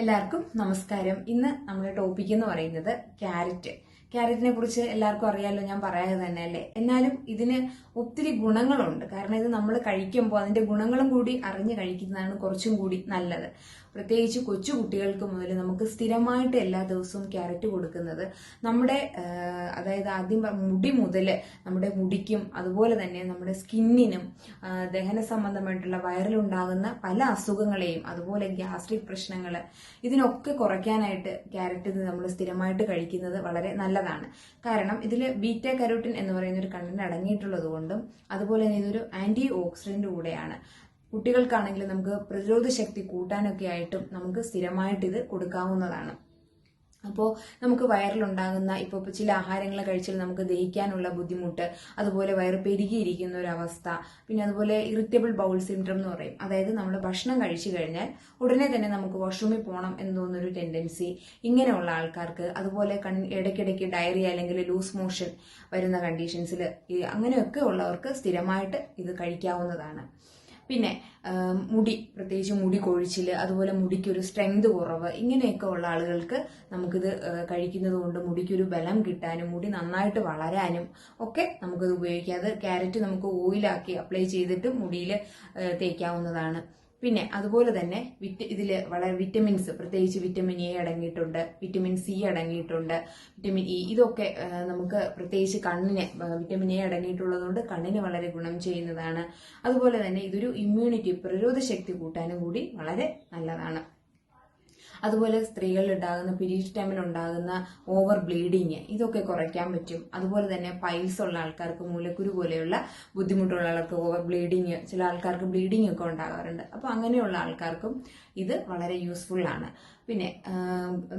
എല്ലാവർക്കും നമസ്കാരം. ഇന്ന് നമ്മുടെ ടോപ്പിക് എന്ന് പറയുന്നത് ക്യാരറ്റ് ക്യാരറ്റിനെ കുറിച്ച് എല്ലാവർക്കും അറിയാമല്ലോ ഞാൻ പറയാതെ തന്നെ അല്ലേ? എന്നാലും ഇതിന് ഒത്തിരി ഗുണങ്ങളുണ്ട്. കാരണം ഇത് നമ്മൾ കഴിക്കുമ്പോൾ അതിന്റെ ഗുണങ്ങളും കൂടി അറിഞ്ഞ് കഴിക്കുന്നതാണ് കുറച്ചും കൂടി നല്ലത്. പ്രത്യേകിച്ച് കൊച്ചു കുട്ടികൾക്ക് മുതൽ നമുക്ക് സ്ഥിരമായിട്ട് എല്ലാ ദിവസവും ക്യാരറ്റ് കൊടുക്കുന്നത് നമ്മുടെ അതായത് ആദ്യം മുടി മുതൽ നമ്മുടെ മുടിക്കും അതുപോലെ തന്നെ നമ്മുടെ സ്കിന്നിനും ദഹന സംബന്ധമായിട്ടുള്ള വയറിലുണ്ടാകുന്ന പല അസുഖങ്ങളെയും അതുപോലെ ഗ്യാസ്ട്രിക് പ്രശ്നങ്ങൾ ഇതിനൊക്കെ കുറയ്ക്കാനായിട്ട് ക്യാരറ്റ് നമ്മൾ സ്ഥിരമായിട്ട് കഴിക്കുന്നത് വളരെ നല്ലതാണ്. കാരണം ഇതിൽ ബീറ്റ കരോട്ടിൻ എന്ന് പറയുന്ന ഒരു കണ്ടന്റ് അടങ്ങിയിട്ടുള്ളത് കൊണ്ടും അതുപോലെ തന്നെ ഇതൊരു ആന്റി ഓക്സിഡന്റ് കൂടെയാണ്. കുട്ടികൾക്കാണെങ്കിൽ നമുക്ക് പ്രതിരോധ ശക്തി കൂട്ടാനൊക്കെ ആയിട്ടും നമുക്ക് സ്ഥിരമായിട്ട് ഇത് കൊടുക്കാവുന്നതാണ്. അപ്പോൾ നമുക്ക് വയറിലുണ്ടാകുന്ന ഇപ്പോൾ ചില ആഹാരങ്ങൾ കഴിച്ചാൽ നമുക്ക് ദഹിക്കാനുള്ള ബുദ്ധിമുട്ട് അതുപോലെ വയറ് പെരുകിയിരിക്കുന്ന ഒരു അവസ്ഥ പിന്നെ അതുപോലെ ഇറിറ്റബിൾ ബൗൾ സിൻഡ്രം എന്ന് പറയും. അതായത് നമ്മൾ ഭക്ഷണം കഴിച്ചു കഴിഞ്ഞാൽ ഉടനെ തന്നെ നമുക്ക് വാഷ്റൂമിൽ പോകണം എന്ന് തോന്നുന്നൊരു ടെൻഡൻസി ഇങ്ങനെയുള്ള ആൾക്കാർക്ക് അതുപോലെ കൺ ഇടയ്ക്കിടയ്ക്ക് ഡയറി അല്ലെങ്കിൽ ലൂസ് മോഷൻ വരുന്ന കണ്ടീഷൻസിൽ അങ്ങനെയൊക്കെ ഉള്ളവർക്ക് സ്ഥിരമായിട്ട് ഇത് കഴിക്കാവുന്നതാണ്. പിന്നെ മുടി പ്രത്യേകിച്ച് മുടി കൊഴിച്ചിൽ അതുപോലെ മുടിക്കൊരു സ്ട്രെങ്ത് കുറവ് ഇങ്ങനെയൊക്കെ ഉള്ള ആളുകൾക്ക് നമുക്കിത് കഴിക്കുന്നത് കൊണ്ട് മുടിക്കൊരു ബലം കിട്ടാനും മുടി നന്നായിട്ട് വളരാനും ഒക്കെ നമുക്കിത് ഉപയോഗിക്കാം. അത് ക്യാരറ്റ് നമുക്ക് ഓയിലാക്കി അപ്ലൈ ചെയ്തിട്ട് മുടിയിൽ തേക്കാവുന്നതാണ്. പിന്നെ അതുപോലെ തന്നെ വിറ്റ് ഇതിൽ വളരെ വിറ്റമിൻസ് പ്രത്യേകിച്ച് വിറ്റമിൻ എ അടങ്ങിയിട്ടുണ്ട് വിറ്റമിൻ സി അടങ്ങിയിട്ടുണ്ട് വിറ്റമിൻ ഇ ഇതൊക്കെ നമുക്ക് പ്രത്യേകിച്ച് കണ്ണിന് വിറ്റമിൻ എ അടങ്ങിയിട്ടുള്ളതുകൊണ്ട് കണ്ണിന് വളരെ ഗുണം ചെയ്യുന്നതാണ്. അതുപോലെ തന്നെ ഇതൊരു ഇമ്മ്യൂണിറ്റി പ്രതിരോധ ശക്തി കൂട്ടാനും കൂടി വളരെ നല്ലതാണ്. അതുപോലെ സ്ത്രീകളിൽ ഉണ്ടാകുന്ന പീരീഡ് ടൈമിൽ ഉണ്ടാകുന്ന ഓവർ ബ്ലീഡിങ് ഇതൊക്കെ കുറയ്ക്കാൻ പറ്റും. അതുപോലെ തന്നെ പൈൽസ് ഉള്ള ആൾക്കാർക്ക് മൂലക്കുരു പോലെയുള്ള ബുദ്ധിമുട്ടുള്ള ആൾക്ക് ഓവർ ബ്ലീഡിങ് ചില ആൾക്കാർക്ക് ബ്ലീഡിങ് ഒക്കെ ഉണ്ടാകാറുണ്ട്. അപ്പോൾ അങ്ങനെയുള്ള ആൾക്കാർക്കും ഇത് വളരെ യൂസ്ഫുൾ ആണ്. പിന്നെ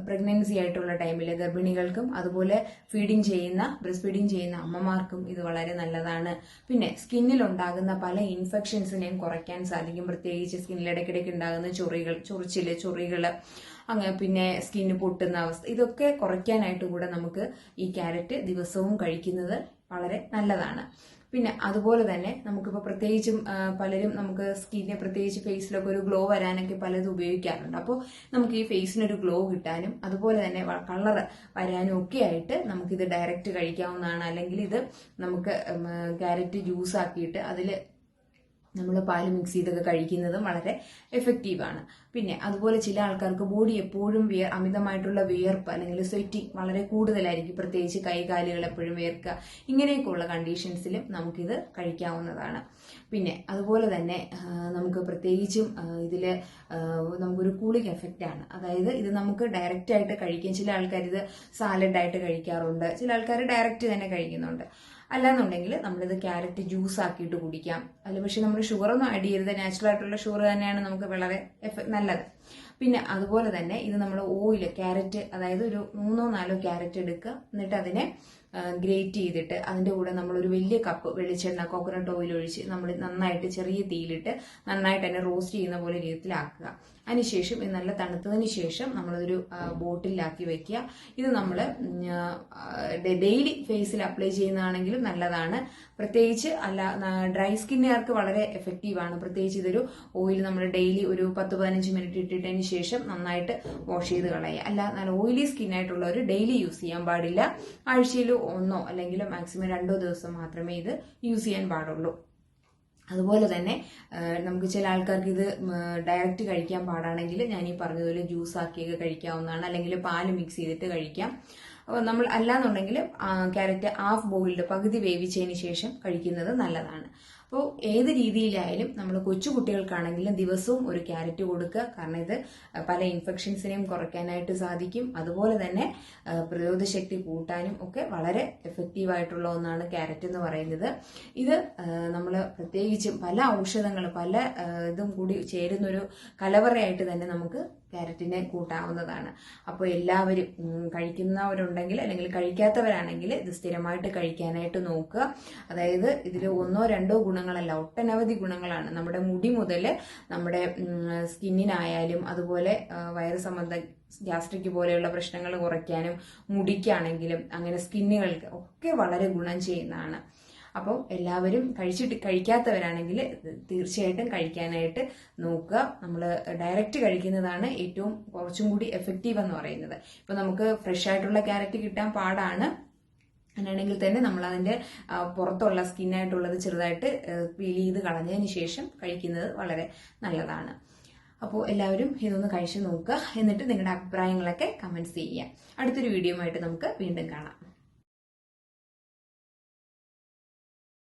പ്രഗ്നൻസി ആയിട്ടുള്ള ടൈമിൽ ഗർഭിണികൾക്കും അതുപോലെ ഫീഡിങ് ചെയ്യുന്ന ബ്രസ്റ്റ് ഫീഡിങ് ചെയ്യുന്ന അമ്മമാർക്കും ഇത് വളരെ നല്ലതാണ്. പിന്നെ സ്കിന്നിൽ ഉണ്ടാകുന്ന പല ഇൻഫെക്ഷൻസിനെയും കുറയ്ക്കാൻ സാധിക്കും. പ്രത്യേകിച്ച് സ്കിന്നിൽ ഇടയ്ക്കിടയ്ക്ക് ഉണ്ടാകുന്ന ചൊറികൾ ചൊറിച്ചിൽ ചൊറികൾ അങ്ങനെ പിന്നെ സ്കിന്ന് പൊട്ടുന്ന അവസ്ഥ ഇതൊക്കെ കുറയ്ക്കാനായിട്ട് കൂടെ നമുക്ക് ഈ ക്യാരറ്റ് ദിവസവും കഴിക്കുന്നത് വളരെ നല്ലതാണ്. പിന്നെ അതുപോലെ തന്നെ നമുക്കിപ്പോൾ പ്രത്യേകിച്ചും പലരും നമുക്ക് സ്കിന്നെ പ്രത്യേകിച്ച് ഫേസിലൊക്കെ ഒരു ഗ്ലോ വരാനൊക്കെ പലതും ഉപയോഗിക്കാറുണ്ട്. അപ്പോൾ നമുക്ക് ഈ ഫേസിനൊരു ഗ്ലോ കിട്ടാനും അതുപോലെ തന്നെ കളർ വരാനും ഒക്കെ ആയിട്ട് നമുക്കിത് ഡയറക്റ്റ് കഴിക്കാവുന്നതാണ്. അല്ലെങ്കിൽ ഇത് നമുക്ക് ക്യാരറ്റ് ജ്യൂസ് ആക്കിയിട്ട് അതിൽ നമ്മൾ പാൽ മിക്സ് ചെയ്തൊക്കെ കഴിക്കുന്നതും വളരെ എഫക്റ്റീവാണ് പിന്നെ അതുപോലെ ചില ആൾക്കാർക്ക് ബോഡി എപ്പോഴും വിയർ അമിതമായിട്ടുള്ള വിയർപ്പ് അല്ലെങ്കിൽ സ്വെറ്റിംഗ് വളരെ കൂടുതലായിരിക്കും. പ്രത്യേകിച്ച് കൈകാലുകൾ എപ്പോഴും വിയർക്കുക. ഇങ്ങനെയൊക്കെയുള്ള കണ്ടീഷൻസിലും നമുക്കിത് കഴിക്കാവുന്നതാണ്. പിന്നെ അതുപോലെ തന്നെ നമുക്ക് പ്രത്യേകിച്ചും ഇതിൽ നമുക്കൊരു കൂളിംഗ് എഫക്റ്റ് ആണ്. അതായത് ഇത് നമുക്ക് ഡയറക്റ്റ് ആയിട്ട് കഴിക്കാം ചില ആൾക്കാർ ഇത് സാലഡായിട്ട് കഴിക്കാറുണ്ട്. ചില ആൾക്കാർ ഡയറക്റ്റ് തന്നെ കഴിക്കുന്നുണ്ട്. അല്ലാന്നുണ്ടെങ്കിൽ നമ്മളിത് ക്യാരറ്റ് ജ്യൂസ് ആക്കിയിട്ട് കുടിക്കാം. അല്ല പക്ഷെ നമ്മൾ ഷുഗർ ഒന്നും ആഡ് ചെയ്യരുത്. നാച്ചുറൽ ആയിട്ടുള്ള ഷുഗർ തന്നെയാണ് നമുക്ക് വളരെ നല്ലത്. പിന്നെ അതുപോലെ തന്നെ ഇത് നമ്മൾ ഓയിൽ ക്യാരറ്റ് അതായത് ഒരു മൂന്നോ നാലോ ക്യാരറ്റ് എടുക്കുക. എന്നിട്ട് അതിനെ ഗ്രേറ്റ് ചെയ്തിട്ട് അതിന്റെ കൂടെ നമ്മൾ ഒരു വലിയ കപ്പ് വെളിച്ചെണ്ണ കോക്കനട്ട് ഓയിൽ ഒഴിച്ച് നമ്മൾ നന്നായിട്ട് ചെറിയ തീയിലിട്ട് നന്നായിട്ട് തന്നെ റോസ്റ്റ് ചെയ്യുന്ന പോലെ രീതിയിലാക്കുക. അതിനുശേഷം ഇത് നല്ല തണുത്തതിന് ശേഷം നമ്മളതൊരു ആ, ബോട്ടിലാക്കി വെക്കുക. ഇത് നമ്മൾ ഡെയിലി ഫേസിൽ അപ്ലൈ ചെയ്യുന്നതാണെങ്കിലും നല്ലതാണ്. പ്രത്യേകിച്ച് അല്ല ഡ്രൈ സ്കിന്നുകാർക്ക് വളരെ എഫക്റ്റീവാണ് പ്രത്യേകിച്ച് ഇതൊരു ഓയിൽ നമ്മൾ ഡെയിലി ഒരു പത്ത് പതിനഞ്ച് മിനിറ്റ് ഇട്ടിട്ടതിന് ശേഷം നന്നായിട്ട് വാഷ് ചെയ്ത് കളയുക. അല്ല നല്ല ഓയിലി സ്കിന്നായിട്ടുള്ളവർ ഡെയിലി യൂസ് ചെയ്യാൻ പാടില്ല. ആഴ്ചയിൽ ഒന്നോ അല്ലെങ്കിൽ മാക്സിമം രണ്ടോ ദിവസം മാത്രമേ ഇത് യൂസ് ചെയ്യാൻ പാടുള്ളൂ. അതുപോലെ തന്നെ നമുക്ക് ചില ആൾക്കാർക്ക് ഇത് ഡയറക്റ്റ് കഴിക്കാൻ പാടാണെങ്കിൽ ഞാൻ ഈ പറഞ്ഞതുപോലെ ജ്യൂസ് ആക്കിയൊക്കെ കഴിക്കാവുന്നതാണ്. അല്ലെങ്കിൽ പാൽ മിക്സ് ചെയ്തിട്ട് കഴിക്കാം. അപ്പോൾ നമ്മൾ അല്ലാന്നുണ്ടെങ്കിൽ ക്യാരറ്റ് ഹാഫ് ബോയിൽഡ് പകുതി വേവിച്ചതിന് ശേഷം കഴിക്കുന്നത് നല്ലതാണ്. അപ്പോൾ ഏത് രീതിയിലായാലും നമ്മൾ കൊച്ചു കുട്ടികൾക്കാണെങ്കിലും ദിവസവും ഒരു ക്യാരറ്റ് കൊടുക്കുക. കാരണം ഇത് പല ഇൻഫെക്ഷൻസിനെയും കുറയ്ക്കാനായിട്ട് സാധിക്കും. അതുപോലെ തന്നെ പ്രതിരോധ ശക്തി കൂട്ടാനും ഒക്കെ വളരെ എഫക്റ്റീവ് ആയിട്ടുള്ള ഒന്നാണ് ക്യാരറ്റ് എന്ന് പറയുന്നത്. ഇത് നമ്മൾ പ്രത്യേകിച്ചും പല ഔഷധങ്ങൾ പല ഇതും കൂടി ചേരുന്നൊരു കലവറയായിട്ട് തന്നെ നമുക്ക് ക്യാരറ്റിനെ കൂട്ടാവുന്നതാണ്. അപ്പോൾ എല്ലാവരും കഴിക്കുന്നവരുണ്ടെങ്കിൽ അല്ലെങ്കിൽ കഴിക്കാത്തവരാണെങ്കിൽ ഇത് സ്ഥിരമായിട്ട് കഴിക്കാനായിട്ട് നോക്കുക. അതായത് ഇതിൽ ഒന്നോ രണ്ടോ ഗുണങ്ങളല്ല ഒട്ടനവധി ഗുണങ്ങളാണ്. നമ്മുടെ മുടി മുതൽ നമ്മുടെ സ്കിന്നിനായാലും അതുപോലെ വയറ് സംബന്ധ ഗ്യാസ്ട്രിക് പോലെയുള്ള പ്രശ്നങ്ങൾ കുറയ്ക്കാനും മുടിക്കാണെങ്കിലും അങ്ങനെ സ്കിന്നുകൾക്ക് ഒക്കെ വളരെ ഗുണം ചെയ്യുന്നതാണ്. അപ്പോൾ എല്ലാവരും കഴിച്ചിട്ട് കഴിക്കാത്തവരാണെങ്കിൽ തീർച്ചയായിട്ടും കഴിക്കാനായിട്ട് നോക്കുക. നമ്മൾ ഡയറക്റ്റ് കഴിക്കുന്നതാണ് ഏറ്റവും കുറച്ചും കൂടി എഫക്റ്റീവ് എന്ന് പറയുന്നത്. ഇപ്പം നമുക്ക് ഫ്രഷ് ആയിട്ടുള്ള ക്യാരറ്റ് കിട്ടാൻ പാടാണ്. അങ്ങനെയാണെങ്കിൽ തന്നെ നമ്മൾ അതിന്റെ ആ, പുറത്തുള്ള സ്കിന്നായിട്ടുള്ളത് ചെറുതായിട്ട് പീൽ ചെയ്ത് കളഞ്ഞതിന് ശേഷം കഴിക്കുന്നത് വളരെ നല്ലതാണ്. അപ്പോൾ എല്ലാവരും ഇതൊന്ന് കഴിച്ച് നോക്കുക. എന്നിട്ട് നിങ്ങളുടെ അഭിപ്രായങ്ങളൊക്കെ കമൻസ് ചെയ്യുക. അടുത്തൊരു വീഡിയോ ആയിട്ട് നമുക്ക് വീണ്ടും കാണാം.